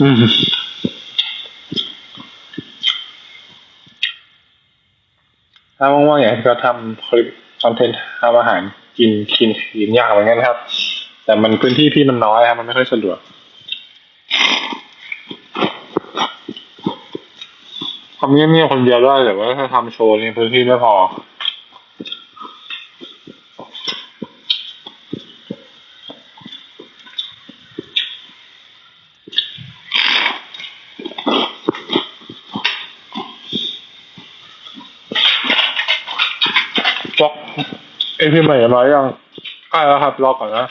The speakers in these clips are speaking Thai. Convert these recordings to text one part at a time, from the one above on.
อืมถ้าว่างๆอยากให้เขาทำคลิปคอนเทนต์ทำอาหารกินกินกินยากเหมือนกันครับ แต่มันพื้นที่พี่มันน้อยครับ มันไม่ค่อยสะดวกทำเงียบๆคนเดียวได้แต่ว่าถ้าทำโชว์นี่พื้นที่ไม่พอ จ็อก เอพีใหม่มายังใกล้แล้วครับ รอก่อนนะ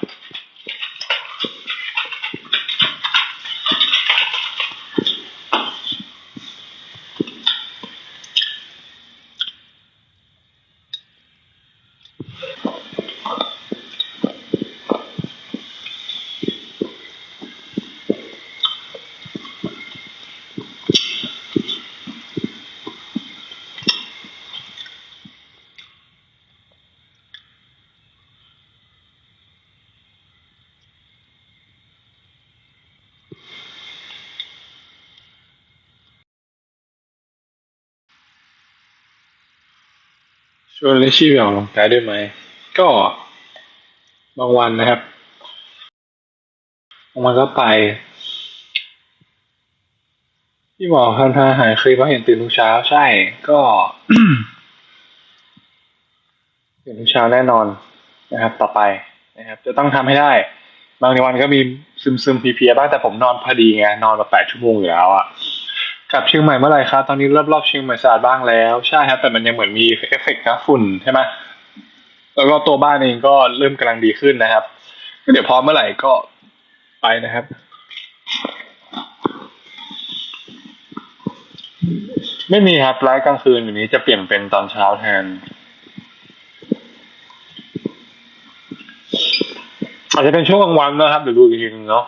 ชวนลิชชี่ไปออกกำลังกายด้วยไหม ก็บางวันนะครับบางวันก็ไป พี่หมอคันทาหายคลิปว่าเห็นตื่นทุกเช้าใช่ ก็ตื่นทุกเช้าแน่นอนนะครับ ต่อไปนะครับ จะต้องทำให้ได้ บางวันก็มีซึมซึมๆเพลียๆบ้างแต่ผมนอนพอดีไงนอนมาแปดชั่วโมงอยู่แล้วอะ กลับเชียงใหม่เมื่อไหร่ครับตอนนี้รอบๆเชียงใหม่สะอาดบ้างแล้วใช่ครับแต่มันยังเหมือนมีเอฟเฟกต์นะฝุ่นใช่ไหมแล้วก็ตัวบ้านเองก็เริ่มกำลังดีขึ้นนะครับก็เดี๋ยวพร้อมเมื่อไหร่ก็ไปนะครับไม่มีครับไลฟ์กลางคืนอยู่นี้จะเปลี่ยนเป็นตอนเช้าแทน อาจจะเป็นช่วงกลางวันนะครับเดี๋ยวดูอีกทีนึงเนาะ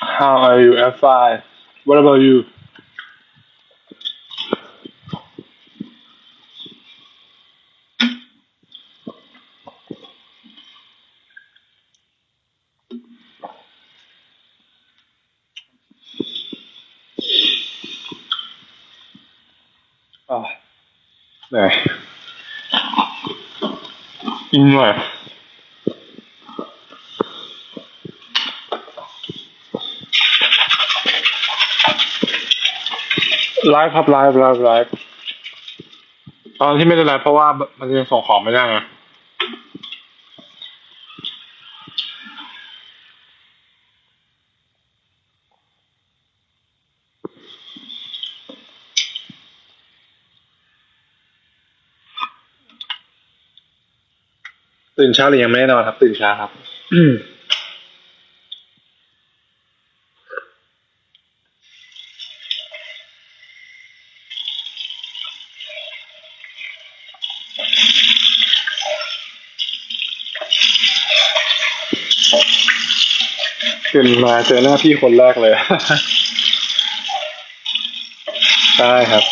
How are you? Fi. What about you? Ah, nej. Enough. ไลฟ์ครับไลฟ์ไลฟ์ไลฟ์ตอนที่ไม่ได้ไลฟ์เพราะว่ามันยังส่งของไม่ได้ไงตื่นเช้าหรือยังไม่ได้นอนครับ ตื่นเช้าครับ ตื่นมาเจอหน้าพี่คนแรกเลยใช่ครับ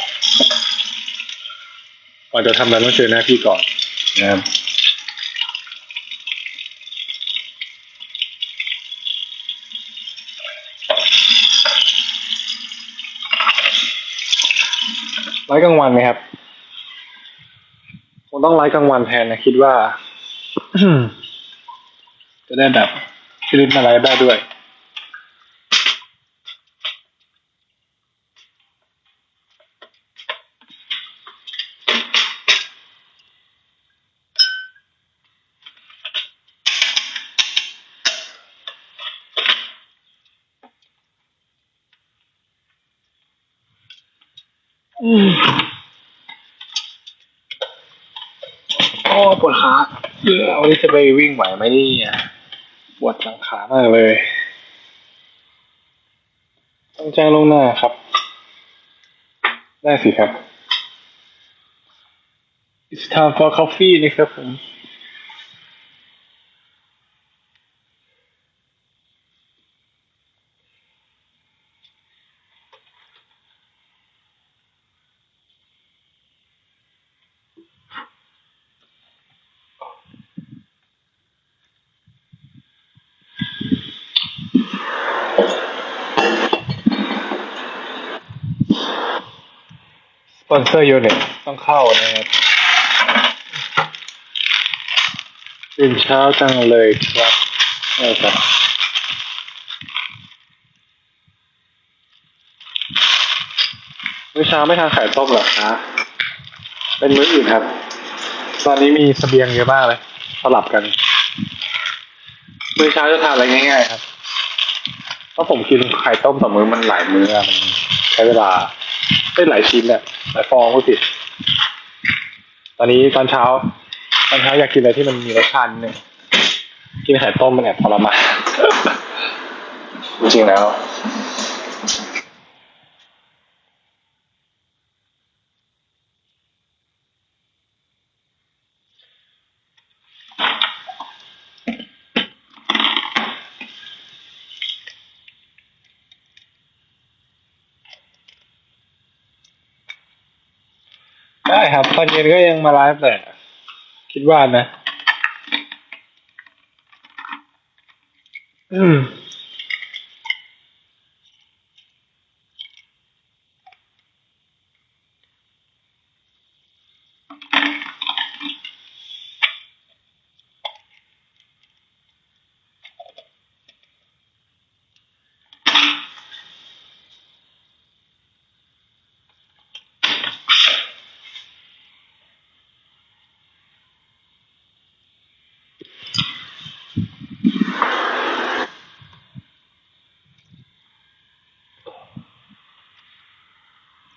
ก่อนจะทำอะไรต้องเจอหน้าพี่ก่อนนะครับไลฟ์กลางวันไหมครับคงต้องไลฟ์กลางวันแทนนะคิดว่า จะได้แบบชลิปมาไลฟ์ได้ด้วย อืมโอ้ปวดขา เออวันนี้จะไปวิ่งไหวไหมเนี่ยปวดหลังขามากเลย ต้องแจ้งลงหน้าครับ ได้สิครับ It's time for coffee นะครับผม ปอนเซอร์ยูนิตต้องเข้านะครับตื่นเช้าจังเลยครับใช่ครับมื้อเช้าไม่ทานไข่ต้มหรอคะเป็นมื้ออื่นครับ ตอนนี้มีเสบียงเยอะมากเลย สลับกัน มื้อเช้าจะทานอะไรง่ายๆครับ เพราะผมกินไข่ต้มต่อมื้อมันหลายมื้ออะมันใช้เวลา ได้หลายชิ้นเนี่ยหลายฟองก็ผิด ตอนนี้ตอนเช้า ตอนเช้าอยากกินอะไรที่มันมีรสชาตินิดนึงกินไข่ต้มมันแอบทรมานจริงๆแล้ว ครับ ตอนเย็นก็ยังมาไลฟ์แต่คิดว่านะ อืม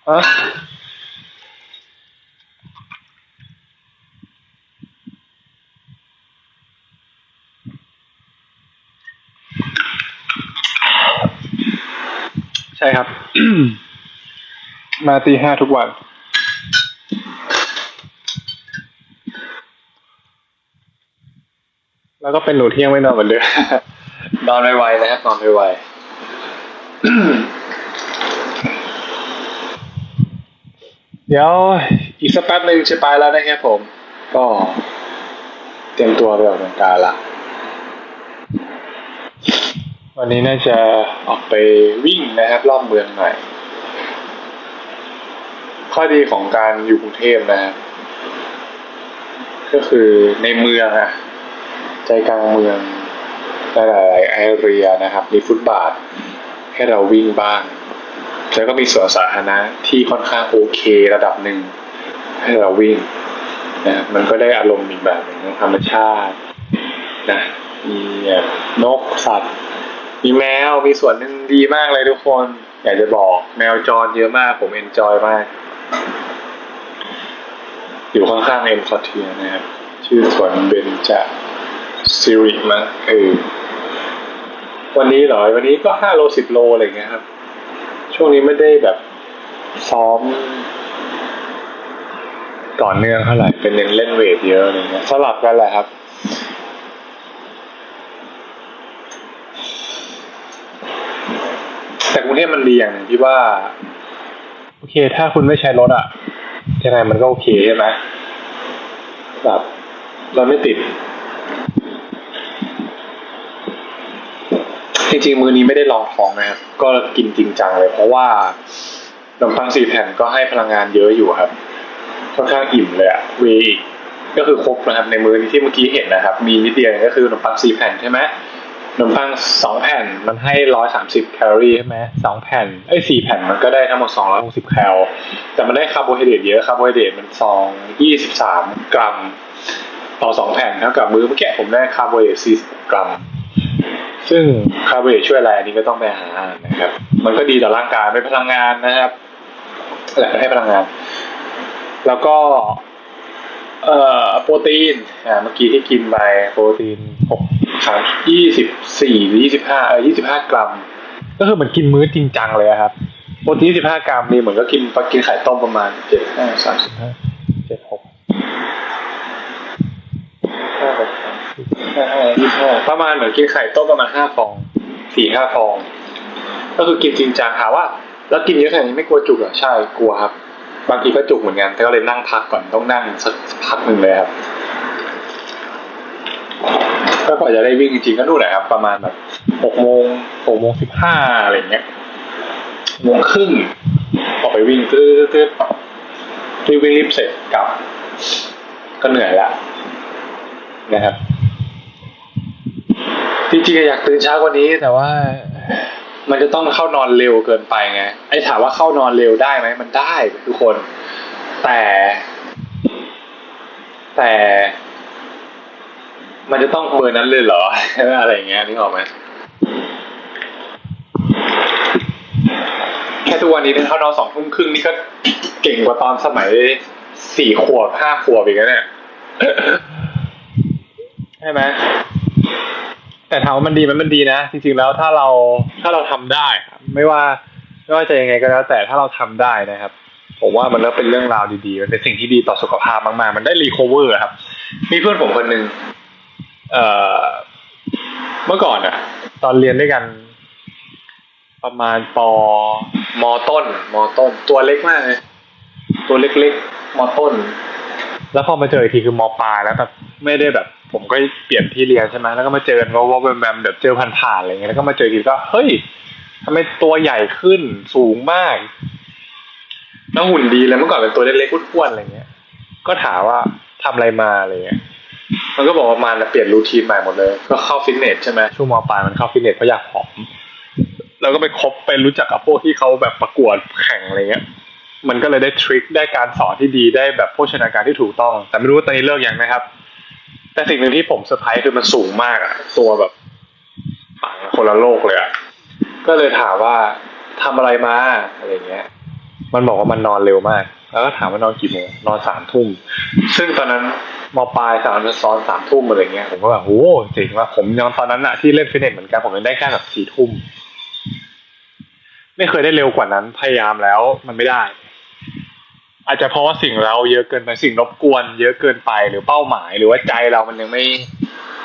ใช่ครับ มาตีห้าทุกวันแล้วก็เป็นหนูเที่ยงไม่นอนเหมือนเดิมนอนไวๆนะครับนอนไวๆ เดี๋ยวอีกสักแป๊บหนึ่งจะไปแล้วนะครับผม ก็เตรียมตัวไปออกกำลังกายละ วันนี้น่าจะออกไปวิ่งนะครับรอบเมืองหน่อย ข้อดีของการอยู่กรุงเทพนะครับก็คือในเมืองอะใจกลางเมืองหลายๆแอเรียนะครับ มีฟุตบาทให้เราวิ่งบ้าง แล้วก็มีสวนสาธารณะที่ค่อนข้างโอเคระดับหนึ่งให้เราวิ่งนะมันก็ได้อารมณ์อีกแบบหนึ่งของธรรมชาตินะมีนกสัตว์ มีแมวมีสวนหนึ่งดีมากเลยทุกคน อยากจะบอกแมวจรเยอะมาก ผมเอนจอยมาก อยู่ข้างๆเอ็มคอเทียนะครับ ชื่อสวนเบนจาซิริมาเออวันนี้เหรอ วันนี้ก็ห้าโลสิบโลอะไรเงี้ยครับ ช่วงนี้ไม่ได้แบบซ้อม ต่อเนื่องเท่าไหร่เป็นเน้นเล่นเวทเยอะอะไรเงี้ยสลับกันแหละครับ แต่กรุงเทพมันดีอย่างหนึ่งที่ว่า โอเค ถ้าคุณไม่ใช้รถอะยังไงมันก็โอเคใช่ไหมแบบเราไม่ติด จริงๆมือนี้ไม่ได้ลองท้องนะครับ ก็กินจริงจังเลย เพราะว่าขนมปังสี่แผ่นก็ให้พลังงานเยอะอยู่ครับ ค่อนข้างอิ่มเลยอะเวอีกก็คือครบนะครับในมือที่เมื่อกี้เห็นนะครับ มีนิดเดียวก็คือขนมปังสี่แผ่นใช่ไหมขนมปังสองแผ่นมันให้ร้อยสามสิบแคลอรี่ใช่ไหมสองแผ่นเอ้สี่แผ่นมันก็ได้ทั้งหมดสองร้อยหกสิบแคลแต่มันได้คาร์โบไฮเดรตเยอะคาร์โบไฮเดรตมันสองยี่สิบสามกรัม ต่อสองแผ่นเท่ากับมื้อเมื่อกี้ผมได้คาร์โบไฮเดรตสี่สิบกรัม ซึ่งคาร์โบไฮเดรตช่วยอะไรอันนี้ก็ต้องไปหาอ่านนะครับ มันก็ดีต่อร่างกายเป็นพลังงานนะครับแหละให้พลังงาน แล้วก็เอ่อโปรตีนอ่าเมื่อกี้ที่กินไปโปรตีนหกสามยี่สิบสี่หรือยี่สิบห้าเออยี่สิบห้ากรัม ก็คือเหมือนกินมื้อจริงจังเลยอะครับโปรตีนยี่สิบห้ากรัมนี่เหมือนก็กินกินไข่ต้มประมาณเจ็ดห้าสามสิบห้าเจ็ดหกห้าหกสามสิบห้าห้ายี่สิบห้า ประมาณเหมือนกินไข่ต้มประมาณห้าฟองสี่ห้าฟอง ก็คือกินจริงจังถามว่า แล้วกินเยอะขนาดนี้ไม่กลัวจุกเหรอใช่กลัวครับ บางทีก็จุกเหมือนกันแต่ก็เลยนั่งพักก่อนต้องนั่งสักพักหนึ่งเลยครับก็กว่าจะได้วิ่งจริงๆก็นู่นแหละครับ ประมาณแบบหกโมงหกโมงสิบห้าอะไรเงี้ยโมงครึ่งออกไปวิ่งตื้อตื้อรีบวิ่งรีบเสร็จกลับ ก็เหนื่อยละนะครับ จริงๆอะอยากตื่นเช้ากว่านี้ แต่ว่า มันจะต้องเข้านอนเร็วเกินไปไงไอ้ถามว่าเข้านอนเร็วได้ไหมมันได้ทุกคน แต่ แต่ มันจะต้องเบอร์นั้นเลยเหรออะไรเงี้ยนึกออกไหมแค่ทุกวันนี้ถ้าเข้านอนสองทุ่มครึ่งนี่ก็เก่งกว่าตอนสมัยสี่ขวบห้าขวบอีกแล้วเนี่ยใช่ไหม แต่ถามว่ามันดีไหมมันดีนะ จริงๆแล้วถ้าเราถ้าเราทำได้ ไม่ว่าไม่ว่าจะยังไงก็แล้ว แต่ถ้าเราทำได้นะครับ ผมว่ามันก็เป็นเรื่องราวดีๆมันเป็นสิ่งที่ดีต่อสุขภาพมากๆ มันได้รีคอเวอร์ครับ มีเพื่อนผมคนหนึ่งเอ่อเมื่อก่อนอะตอนเรียนด้วยกัน ประมาณปมต้นมต้น ตัวเล็กมากเลยตัวเล็กๆมต้น แล้วพอมาเจออีกทีคือมปลายแล้วแบบไม่ได้แบบ ผมก็เปลี่ยนที่เรียนใช่ไหมแล้วก็มาเจอกันว่าว่าแบมแบบเจอผ่านๆอะไรเงี้ยแล้วก็มาเจอทีก็เฮ้ยทำไมตัวใหญ่ขึ้นสูงมากแล้วหุ่นดีเลยเมื่อก่อนเป็นตัวเล็กๆอ้วนๆอะไรเงี้ย ก็ถามว่าทำอะไรมาอะไรเงี้ย มันก็บอกว่ามันเปลี่ยนรูทีนใหม่หมดเลย ก็เข้าฟิตเนสใช่ไหมช่วงมปลายมันเข้าฟิตเนสเพราะอยากผอมแล้วก็ไปคบไปรู้จักกับพวกที่เขาแบบประกวดแข่งอะไรเงี้ย มันก็เลยได้ทริคได้การสอนที่ดีได้แบบโภชนาการที่ถูกต้อง แต่ไม่รู้ว่าตอนนี้เลิกยังนะครับ แต่สิ่งหนึ่งที่ผมเซอร์ไพรส์คือมันสูงมากอะตัวแบบต่างคนละโลกเลยอะก็เลยถามว่าทำอะไรมาอะไรเงี้ย มันบอกว่ามันนอนเร็วมาก แล้วก็ถามว่านอนกี่โมงนอนสามทุ่ม ซึ่งตอนนั้นมปลายสามซ้อนสามทุ่มอะไรเงี้ยผมก็แบบโอ้เจ๋งว่าผมยังตอนนั้นอะที่เล่นฟิตเนสเหมือนกันผมยังได้แค่แบบสี่ทุ่ม ไม่เคยได้เร็วกว่านั้นพยายามแล้วมันไม่ได้ อาจจะเพราะว่าสิ่งเราเยอะเกินไปสิ่งรบกวนเยอะเกินไปหรือเป้าหมาย หรือว่าใจเรามันยังไม่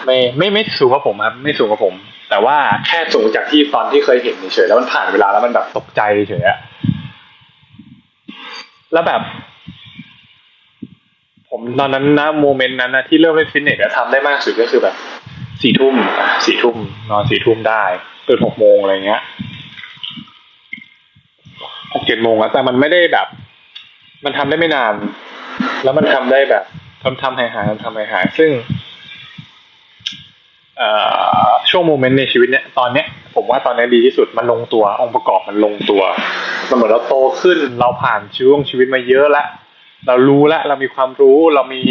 ไม่ไม่ไม่สูงกว่าผมครับ ไม่สูงกว่าผม แต่ว่าแค่สูงจากที่ตอนที่เคยเห็นเฉยแล้วมันผ่านเวลาแล้วมันแบบตกใจเฉยอะแล้วแบบ ผมตอนนั้นนะโมเมนต์นั้นนะที่เริ่มเล่นฟิตเนสทำได้มากสุดก็คือแบบสี่ทุ่มสี่ทุ่มนอนสี่ทุ่มได้ตื่นหกโมงอะไรเงี้ยหกเจ็ดโมงอะแต่มันไม่ได้แบบ มันทำได้ไม่นาน แล้วมันทำได้แบบทำทำหายหายทำทำหายหายซึ่งช่วงโมเมนต์ในชีวิตเนี้ยตอนเนี้ยผมว่าตอนนี้ดีที่สุดมันลงตัว องค์ประกอบมันลงตัวมันเหมือนเราโตขึ้นเราผ่านชีวิตชีวิตมาเยอะแล้วเรารู้แล้วเรามีความรู้เรามี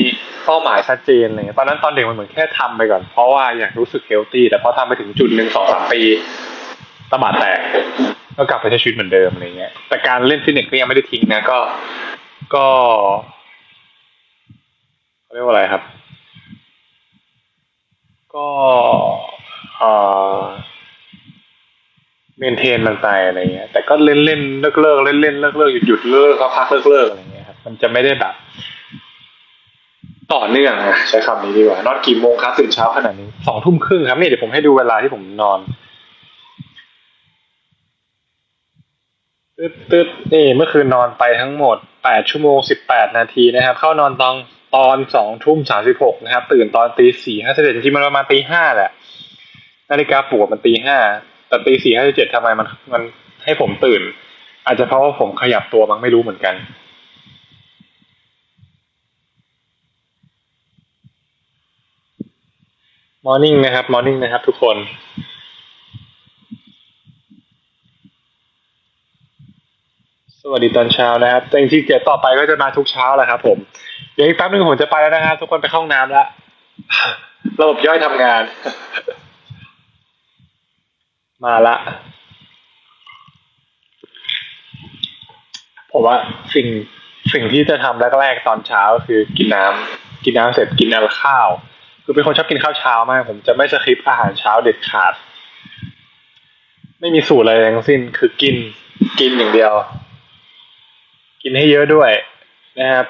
เป้าหมายชัดเจนอะไรเงี้ยตอนนั้นตอนเด็กมันเหมือนแค่ทำไปก่อน เพราะว่าอยากรู้สึกเฮลตี้แต่พอทำไปถึงจุดหนึ่งสองสามปีตบาดแตกก็กลับไปใช้ชีวิตเหมือนเดิมอะไรเงี้ยแต่การเล่นฟิตเนสก็ยังไม่ได้ทิ้งนะก็ ก็เขาเรียกว่าอะไรครับ ก็เอ่อเมนเทนมันไปอะไรเงี้ย แต่ก็เล่นเล่นเลิกเลิกเล่นเล่นเลิกเลิกหยุดหยุดเลิกก็พักเลิกเลิกอะไรเงี้ยครับมันจะไม่ได้แบบ ต่อเนื่องนะใช้คำนี้ดีกว่านอนกี่โมงครับตื่นเช้าขนาดนี้สองทุ่มครึ่งครับนี่เดี๋ยวผมให้ดูเวลาที่ผมนอนตึ๊ดตึ๊ดนี่เมื่อคืนนอนไปทั้งหมด แปดชั่วโมงสิบแปดนาทีนะครับ เข้านอนตอนตอนสองทุ่มสามสิบหกนะครับ ตื่นตอนตีสี่ห้าสิบเจ็ดจริงๆมันประมาณตีห้าแหละนาฬิกาปลุกมันตีห้าแต่ตีสี่ห้าสิบเจ็ดทำไมมันมันให้ผมตื่น อาจจะเพราะว่าผมขยับตัวมั้งไม่รู้เหมือนกันมอร์นิ่งนะครับมอร์นิ่งนะครับทุกคน สวัสดีตอนเช้านะครับแต่จริงๆเดี๋ยวต่อไปก็จะมาทุกเช้าแหละครับ ผม เดี๋ยวอีกแป๊บนึงผมจะไปแล้วนะครับทุกคนไปเข้าห้องน้ำแล้วระบบย่อยทำงาน มาละ ผมว่าสิ่งสิ่งที่จะทำแรกๆตอนเช้าคือกินน้ำกินน้ำเสร็จกินน้ำข้าว คือเป็นคนชอบกินข้าวเช้ามาก ผมจะไม่สคริปอาหารเช้าเด็ดขาด ไม่มีสูตรอะไรทั้งสิ้น คือกินกินอย่างเดียว กินให้เยอะด้วยนะครับ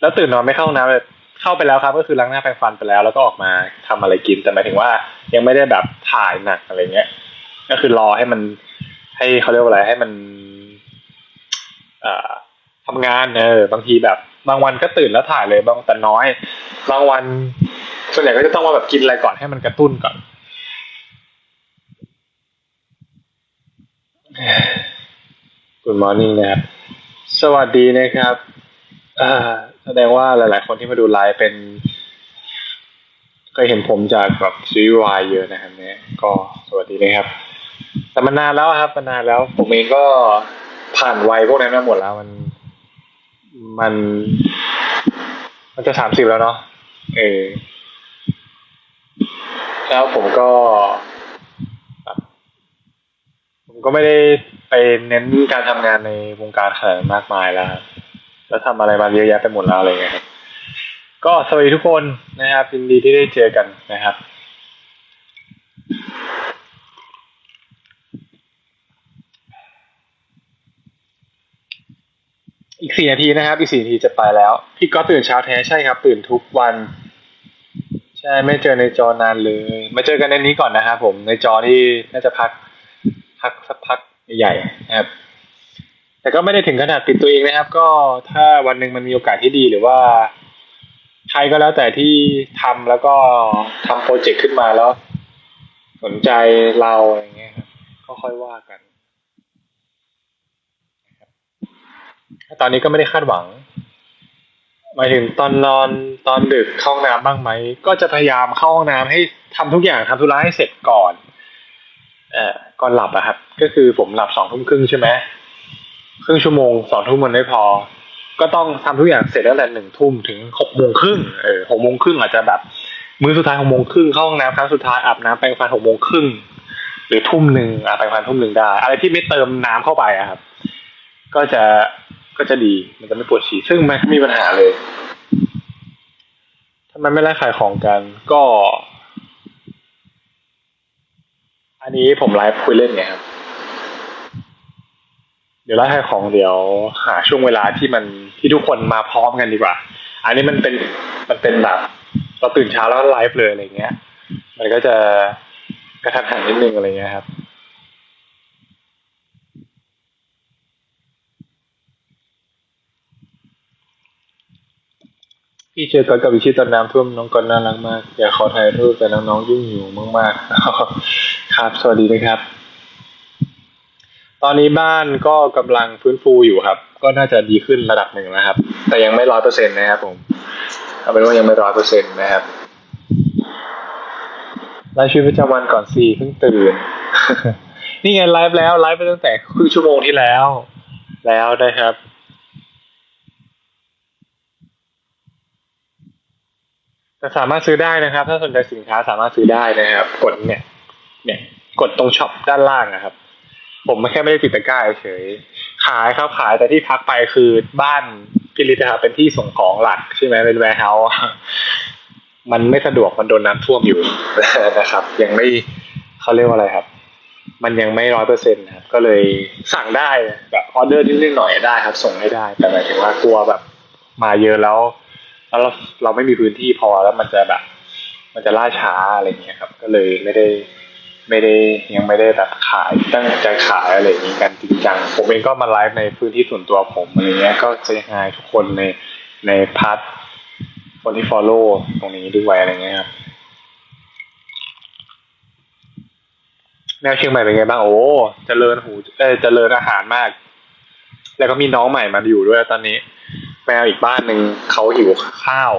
แล้วตื่นนอนไม่เข้าน้ำเลยเข้าไปแล้วครับ ก็คือล้างหน้าแปรงฟันไปแล้ว แล้วก็ออกมาทำอะไรกินแต่หมายถึงว่ายังไม่ได้แบบถ่ายหนักอะไรเงี้ย ก็คือรอให้มัน ให้เขาเรียกว่าอะไรให้มันอ่อทำงานเออบางทีแบบ บางวันก็ตื่นแล้วถ่ายเลยบางแต่น้อย บางวันส่วนใหญ่ก็จะต้องมาแบบกินอะไรก่อนให้มันกระตุ้นก่อน Good morning นะครับ สวัสดีนะครับแสดงว่าหลาย ๆ คนที่มาดูไลฟ์เป็นเคยเห็นผมจากแบบซีรีส์วายเยอะนะครับเนี่ยก็สวัสดีนะครับ แต่มันนานแล้วครับมันนานแล้ว ผมเองก็ผ่านวัยพวกนั้นมาหมดแล้วมัน มัน มันจะสามสิบแล้วเนาะเออแล้วผมก็ ผมก็ไม่ได้ ไปเน้นการทำงานในวงการขนาดมากมายแล้วแล้วทำอะไรมาเยอะแยะไปหมดแล้วอะไรเงี้ยครับ ก็สวัสดีทุกคนนะครับยินดีที่ได้เจอกันนะครับ อีกสี่นาทีนะครับ อีกสี่นาทีจะไปแล้ว พี่ก็ตื่นเช้าแท้ใช่ครับ ตื่นทุกวัน ใช่ไม่เจอในจอนานเลย มาเจอกันในนี้ก่อนนะครับผมในจอที่น่าจะพักพักสักพัก ใหญ่นะครับ แต่ก็ไม่ได้ถึงขนาดปิดตัวเองนะครับ ก็ถ้าวันหนึ่งมันมีโอกาสที่ดีหรือว่า ใครก็แล้วแต่ที่ทำแล้วก็ทำโปรเจกต์ขึ้นมาแล้ว สนใจเราอะไรเงี้ยครับก็ค่อยว่ากันตอนนี้ก็ไม่ได้คาดหวังหมายถึงตอนนอนตอนดึกเข้าห้องน้ำบ้างไหม ก็จะพยายามเข้าห้องน้ำให้ทำทุกอย่างทำธุระให้เสร็จก่อน อ่อก่อนหลับอะครับ ก็คือผมหลับสองทุ่มครึ่งใช่ไหมครึ่งชั่วโมงสองทุ่มมันไม่พอ ก็ต้องทำทุกอย่างเสร็จตั้งแต่หนึ่งทุ่มถึงหกโมงครึ่งเออหกโมงครึ่งอาจจะแบบมื้อสุดท้ายหกโมงครึ่งเข้าห้องน้ำครั้งสุดท้ายอาบน้ำแปรงฟันหกโมงครึ่งหรือทุ่มหนึ่งอาบแปรงฟันทุ่มหนึ่งได้ อะไรที่ไม่เติมน้ำเข้าไปอะครับ ก็จะก็จะดีมันจะไม่ปวดฉี่ซึ่งมันไม่มีปัญหาเลยทำไมไม่ไล่ขายของกัน ก็ อันนี้ผมไลฟ์คุยเล่นไงครับ เดี๋ยวไล่ขายของเดี๋ยวหาช่วงเวลาที่มันที่ทุกคนมาพร้อมกันดีกว่า อันนี้มันเป็นมันเป็นแบบเราตื่นเช้าแล้วไลฟ์เลยอะไรเงี้ย มันก็จะกระทันหันนิดนึงอะไรเงี้ยครับ พี่เจอกันกับวิชิตตอนน้ำท่วมน้องกอนน่ารักมาก อยากขอถ่ายรูปแต่น้องๆยุ่งอยู่มากๆครับ สวัสดีนะครับ ตอนนี้บ้านก็กำลังฟื้นฟูอยู่ครับ ก็น่าจะดีขึ้นระดับหนึ่งนะครับ แต่ยังไม่ร้อยเปอร์เซ็นต์นะครับผมเอาเป็นว่ายังไม่ร้อยเปอร์เซ็นต์นะครับไลฟ์ชีวิตประจำวันก่อนสิเพิ่งตื่น นี่ไงไลฟ์แล้วไลฟ์ไปตั้งแต่ครึ่งชั่วโมงที่แล้ว แล้วนะครับ แต่สามารถซื้อได้นะครับ ถ้าสนใจสินค้าสามารถซื้อได้นะครับ กดเนี่ย เนี่ย กดตรงช็อปด้านล่างนะครับ ผมแค่ไม่ได้ติดตะกร้าเฉยขายครับขายแต่ที่พักไปคือบ้านพิริตนะครับเป็นที่ส่งของหลักใช่ไหมเป็นแวร์เฮาส์มันไม่สะดวกมันโดนน้ำท่วมอยู่นะครับ ยังไม่เขาเรียกว่าอะไรครับ มันยังไม่ร้อยเปอร์เซ็นต์ครับ ก็เลยสั่งได้แบบออเดอร์นิดๆหน่อยได้ครับ ส่งให้ได้ แต่หมายถึงว่ากลัวแบบ มาเยอะแล้ว แล้วเราเราไม่มีพื้นที่พอแล้วมันจะแบบ มันจะล่าช้าอะไรเงี้ยครับ ก็เลยไม่ได้ไม่ได้ยังไม่ได้แบบขายตั้งใจขายอะไรอย่างงี้กันจริงจังผมเองก็มาไลฟ์ในพื้นที่ส่วนตัวผมอะไรเงี้ยก็จะยังไงทุกคนในในพาร์ทคนที่ follow ตรงนี้ด้วยอะไรเงี้ยครับแมวเชียงใหม่เป็นไงบ้างโอ้เจริญหูเออเจริญอาหารมาก แล้วก็มีน้องใหม่มาอยู่ด้วยตอนนี้ แมวอีกบ้านหนึ่งเขาหิวข้าว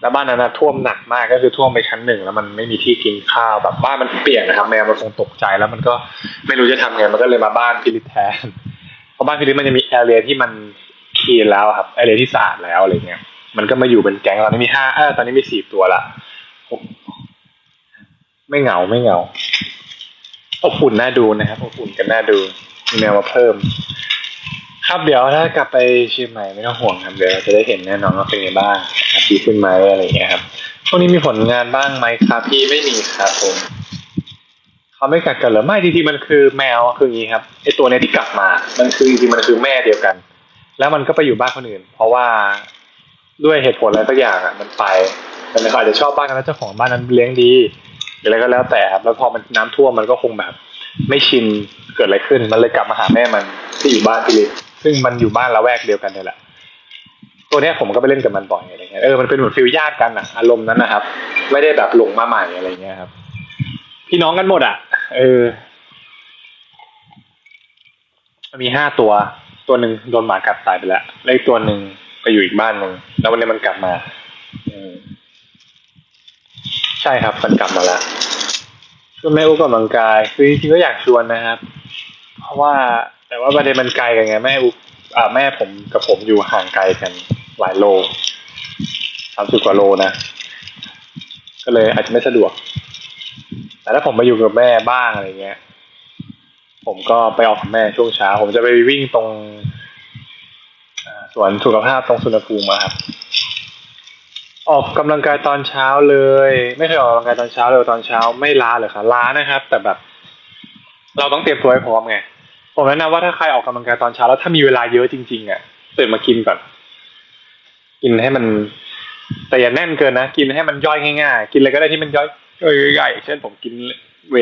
แล้วบ้านนั้นนะท่วมหนักมากก็คือท่วมไปชั้นหนึ่งแล้วมันไม่มีที่กินข้าวแบบบ้านมันเปียกนะครับ แมวมันคงตกใจแล้วมันก็ไม่รู้จะทำไงมันก็เลยมาบ้านพิริตแทนเพราะบ้านพิริตมันจะมีแอเรียที่มันคีนแล้วครับแอเรียที่สะอาดแล้วอะไรเงี้ยมันก็มาอยู่เป็นแก๊งตอนนี้มีห้าเออตอนนี้มีสี่ตัวละไม่เหงาไม่เหงาอบอุ่นน่าดูนะครับอบอุ่นกันน่าดูมีแมวมาเพิ่ม ครับเดี๋ยวถ้ากลับไปเชียงใหม่ไม่ต้องห่วงครับเดี๋ยวเราจะได้เห็นแน่นอนว่าเป็นไงบ้างครับดีขึ้นไหมอะไรอย่างเงี้ยครับช่วงนี้มีผลงานบ้างไหมครับพี่ไม่มีครับผมเขาไม่กัดกันเหรอไม่จริงๆมันคือแมวคืออย่างนี้ครับไอตัวเนี้ยที่กลับมา มันคือจริงๆมันคือแม่เดียวกัน แล้วมันก็ไปอยู่บ้านคนอื่น เพราะว่าด้วยเหตุผลอะไรสักอย่างอะมันไปแต่มันก็อาจจะชอบบ้านนั้นแล้วเจ้าของบ้านนั้นเลี้ยงดีหรืออะไรก็แล้วแต่ครับแล้วพอมันน้ำท่วมมันก็คงแบบ ไม่ชินเกิดอะไรขึ้นมันเลยกลับมาหาแม่มันที่อยู่บ้านพี่ลิศ ซึ่งมันอยู่บ้านละแวกเดียวกันนี่แหละ ตัวเนี้ยผมก็ไปเล่นกับมันบ่อยอะไรเงี้ยเออมันเป็นเหมือนฟิลญาติกันอะอารมณ์นั้นนะครับ ไม่ได้แบบหลงมาใหม่อะไรเงี้ยครับ พี่น้องกันหมดอะเออมันมีห้าตัว ตัวหนึ่งโดนหมากัดตายไปแล้วแล้วอีกตัวหนึ่งไปอยู่อีกบ้านหนึ่งแล้ววันนี้มันกลับมาใช่ครับ มันกลับมาแล้วชวนแม่อุ๊กออกกำลังกาย คือจริงๆก็อยากชวนนะครับ เพราะว่า แต่ว่าประเด็นมันไกลกันไงแม่อุอ่าแม่ผมกับผมอยู่ห่างไกลกันหลายโลสามสิบกว่าโลนะ ก็เลยอาจจะไม่สะดวก แต่ถ้าผมไปอยู่กับแม่บ้างอะไรเงี้ย ผมก็ไปออกกับแม่ช่วงเช้า ผมจะไปวิ่งตรงสวนสุขภาพตรงสุนภูมิครับ ออกกำลังกายตอนเช้าเลย ไม่เคยออกกำลังกายตอนเช้าเลยตอนเช้าไม่ล้าเลยค่ะล้านะครับ แต่แบบ เราต้องเตรียมตัวให้พร้อมไง ผมแนะนำว่าถ้าใครออกกำลังกายตอนเช้าแล้วถ้ามีเวลาเยอะจริงๆอะตื่นมากินก่อน กินให้มัน แต่อย่าแน่นเกินนะกินให้มันย่อยง่ายๆกินอะไรก็ได้ที่มันย่อยย่อยง่ายๆเช่นผมกินเว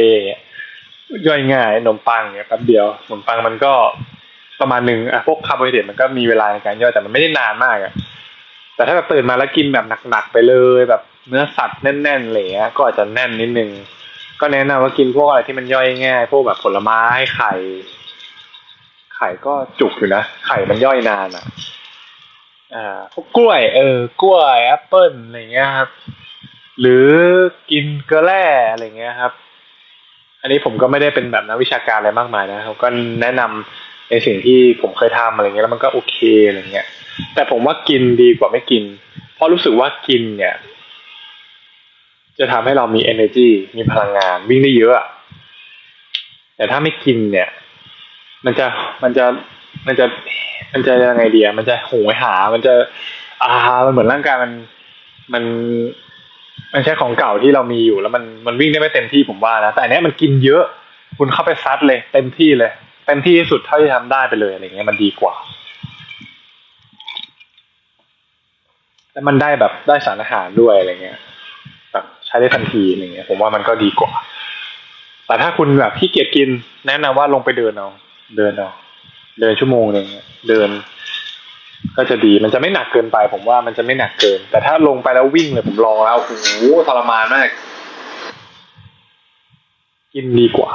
ย่อยง่ายขนมปังเนี่ยแป๊บเดียวขนมปังมันก็ประมาณหนึ่งอะพวกคาร์โบไฮเดรตมันก็มีเวลาในการย่อยแต่มันไม่ได้นานมากอะแต่ถ้าแบบตื่นมาแล้วกินแบบหนักๆไปเลยแบบเนื้อสัตว์แน่นๆอะไรเงี้ยก็อาจจะแน่นนิดนึงก็แนะนำว่ากินพวกอะไรที่มันย่อยง่าย พวกแบบผลไม้ไข่ ข่ก็จุกอยู่นะ ไข่มันย่อยนานอะ อ่าพวกกล้วย เออกล้วยแอปเปิ้ลอะไรเงี้ยครับ หรือกินเกลือแร่อะไรเงี้ยครับ อันนี้ผมก็ไม่ได้เป็นแบบนักวิชาการอะไรมากมายนะครับก็แนะนำในสิ่งที่ผมเคยทำอะไรเงี้ยแล้วมันก็โอเคอะไรเงี้ย แต่ผมว่ากินดีกว่าไม่กิน เพราะรู้สึกว่ากินเนี่ย จะทำให้เรามี energy มีพลังงานวิ่งได้เยอะแต่ถ้าไม่กินเนี่ย มันจะมันจะมันจะมันจะยังไงเดียมันจะโหยหา มันจะ อ่า มันเหมือนร่างกายมันมันมันใช้ของเก่าที่เรามีอยู่แล้วมันมันวิ่งได้ไม่เต็มที่ผมว่านะแต่อันเนี้ยมันกินเยอะ คุณเข้าไปซัดเลย เต็มที่เลยเต็มที่ที่สุดเท่าที่ทำได้ไปเลยอะไรเงี้ยมันดีกว่าแล้วมันได้แบบได้สารอาหารด้วยอะไรเงี้ยแบบใช้ได้ทันทีอะไรเงี้ย ผมว่ามันก็ดีกว่า แต่ถ้าคุณแบบขี้เกียจกินแนะนำว่าลงไปเดินเอา เดินเอาเดินชั่วโมงหนึ่งเดิน ก็จะดีมันจะไม่หนักเกินไป ผมว่ามันจะไม่หนักเกิน แต่ถ้าลงไปแล้ววิ่งเลยผมลองแล้วโอ้โหทรมานมาก กินดีกว่า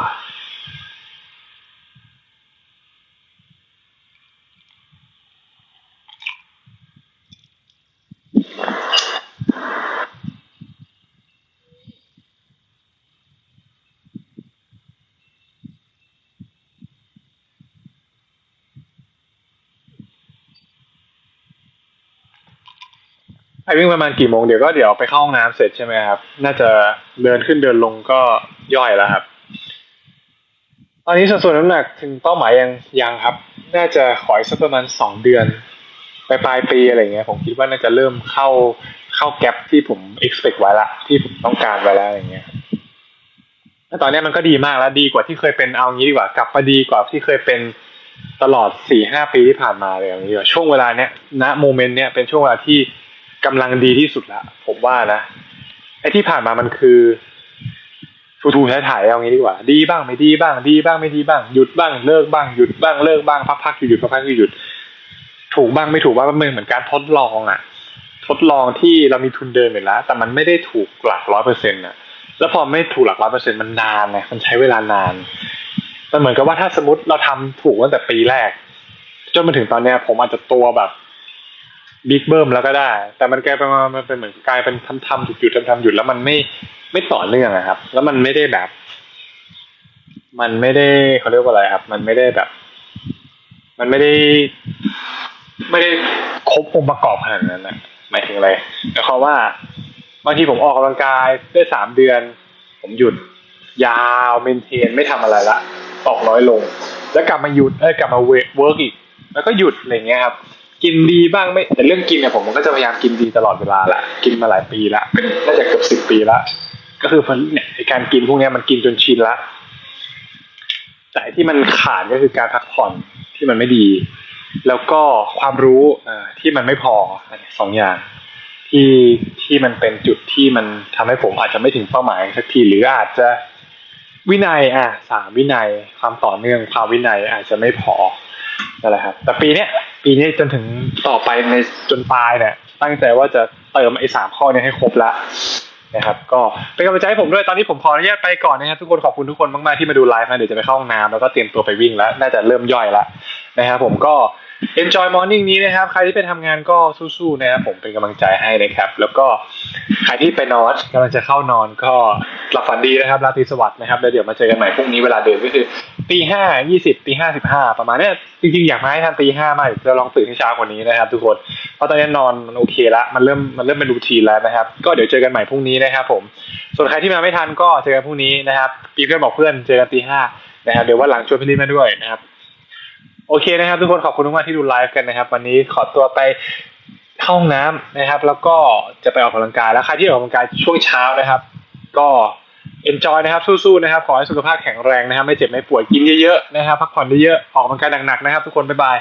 ไปวิ่งประมาณกี่โมงเดี๋ยวก็เดี๋ยวไปเข้าห้องน้ำเสร็จใช่ไหมครับ น่าจะเดินขึ้นเดินลงก็ย่อยแล้วครับ ตอนนี้สัดส่วนน้ำหนักถึงเป้าหมายยังยังครับ น่าจะขออีกสักประมาณสองเดือนไปปลายปีอะไรเงี้ยผมคิดว่าน่าจะเริ่มเข้าเข้าแกลบที่ผม expect ไว้ละที่ผมต้องการไว้แล้วอย่างเงี้ยแล้วตอนนี้มันก็ดีมากแล้วดีกว่าที่เคยเป็นเอางี้ดีกว่ากลับมาดีกว่าที่เคยเป็นตลอดสี่ห้าปีที่ผ่านมาเลยอย่างนี้ดีกว่าช่วงเวลาเนี้ยณโมเมนต์เนี้ยเป็นช่วงเวลาที่ กำลังดีที่สุดละผมว่านะไอ้ที่ผ่านมามันคือทูทูถ่ายๆเอางี้ดีกว่า ดีบ้างไม่ดีบ้าง ดีบ้างไม่ดีบ้าง หยุดบ้างเลิกบ้างหยุดบ้างเลิกบ้างพักๆหยุดหยุดพักๆหยุดหยุดถูกบ้างไม่ถูกบ้างมันเหมือนการทดลองอะ ทดลองที่เรามีทุนเดินอยู่แล้ว แต่มันไม่ได้ถูกหลักร้อยเปอร์เซ็นต์อะ แล้วพอไม่ถูกหลักร้อยเปอร์เซ็นต์มันนานไงมันใช้เวลานานมันเหมือนกับว่าถ้าสมมติเราทำถูกตั้งแต่ปีแรก จนมาถึงตอนเนี้ย ผมอาจจะตัวแบบ บิ๊กเบิ้มแล้วก็ได้ แต่มันกลายเป็นมันเป็นเหมือนกลายเป็นทำทำหยุดหยุดทำทำหยุดแล้วมันไม่ไม่ต่อเนื่องอะครับ แล้วมันไม่ได้แบบ มันไม่ได้เขาเรียกว่าอะไรครับ มันไม่ได้แบบ มันไม่ได้ ไม่ได้ครบองค์ประกอบขนาดนั้นนะหมายถึงอะไรหมายความว่าบางทีผมออกกำลังกายได้สามเดือน ผมหยุดยาวเมนเทนไม่ทำอะไรละออกน้อยลง แล้วกลับมาหยุดเอ้กลับมาเวิร์กอีก แล้วก็หยุดอะไรเงี้ยครับ กินดีบ้างไม่ แต่เรื่องกินเนี่ยผมมันก็จะพยายามกินดีตลอดเวลาแหละกินมาหลายปีละเป็นน่าจะเกือบสิบปีละก็คือเนี่ยการกินพวกนี้มันกินจนชินละแต่ที่มันขาดก็คือการพักผ่อนที่มันไม่ดี แล้วก็ความรู้อ่อที่มันไม่พอสองอย่างที่ที่มันเป็นจุดที่มันทำให้ผมอาจจะไม่ถึงเป้าหมายสักทีหรืออาจจะวินัยอะสามวินัย ความต่อเนื่องความวินัยอาจจะไม่พอ นั่นแหละครับ แต่ปีเนี้ยปีนี้จนถึงต่อไปในจนตายเนี่ย ตั้งใจว่าจะเติมไอ้สามข้อเนี้ให้ครบละนะครับ ก็เป็นกำลังใจให้ผมด้วยตอนนี้ผมขออนุญาตไปก่อนนะครับทุกคนขอบคุณทุกคนมากๆที่มาดูไลฟ์นะเดี๋ยวจะไปเข้าห้องน้ำแล้วก็เตรียมตัวไปวิ่งแล้ว น่าจะเริ่มย่อยแล้วนะครับผมก็ enjoy morning นี้นะครับ ใครที่ไปทำงานก็สู้ๆนะครับผมเป็นกำลังใจให้นะครับ แล้วก็ใครที่ไปนอนกำลังจะเข้านอนก็หลับฝันดีนะครับ ราตรีสวัสดิ์นะครับแล้วเดี๋ยวมาเจอกันใหม่พรุ่งนี้เวลาเดิมก็คือ ตีห้ายี่สิบตีห้าสิบห้าประมาณเนี้ยจริงๆอยากมาให้ทันตีห้ามากจะลองตื่นให้เช้ากว่านี้นะครับทุกคนเพราะตอนนี้นอนมันโอเคละมันเริ่มมันเริ่มเป็นรูทีนแล้วนะครับ ก็เดี๋ยวเจอกันใหม่พรุ่งนี้นะครับ ผม ส่วนใครที่มาไม่ทันก็เจอกันพรุ่งนี้นะครับปีเพื่อนบอกเพื่อนเจอกันตีห้านะครับเดี๋ยววันหลังชวนพี่ลินมาด้วยนะครับ โอเคนะครับ ทุกคนขอบคุณมากๆที่ดูไลฟ์กันนะครับ วันนี้ขอตัวไปเข้าห้องน้ำนะครับ แล้วก็จะไปออกกำลังกายแล้วใครที่ออกกำลังกายช่วงเช้านะครับ ก็ เอ็นจอยนะครับสู้ๆนะครับขอให้สุขภาพแข็งแรงนะครับไม่เจ็บไม่ป่วยกินเยอะๆนะครับพักผ่อนเยอะๆออกกำลังกายหนักๆนะครับ ทุกคนบ๊ายบาย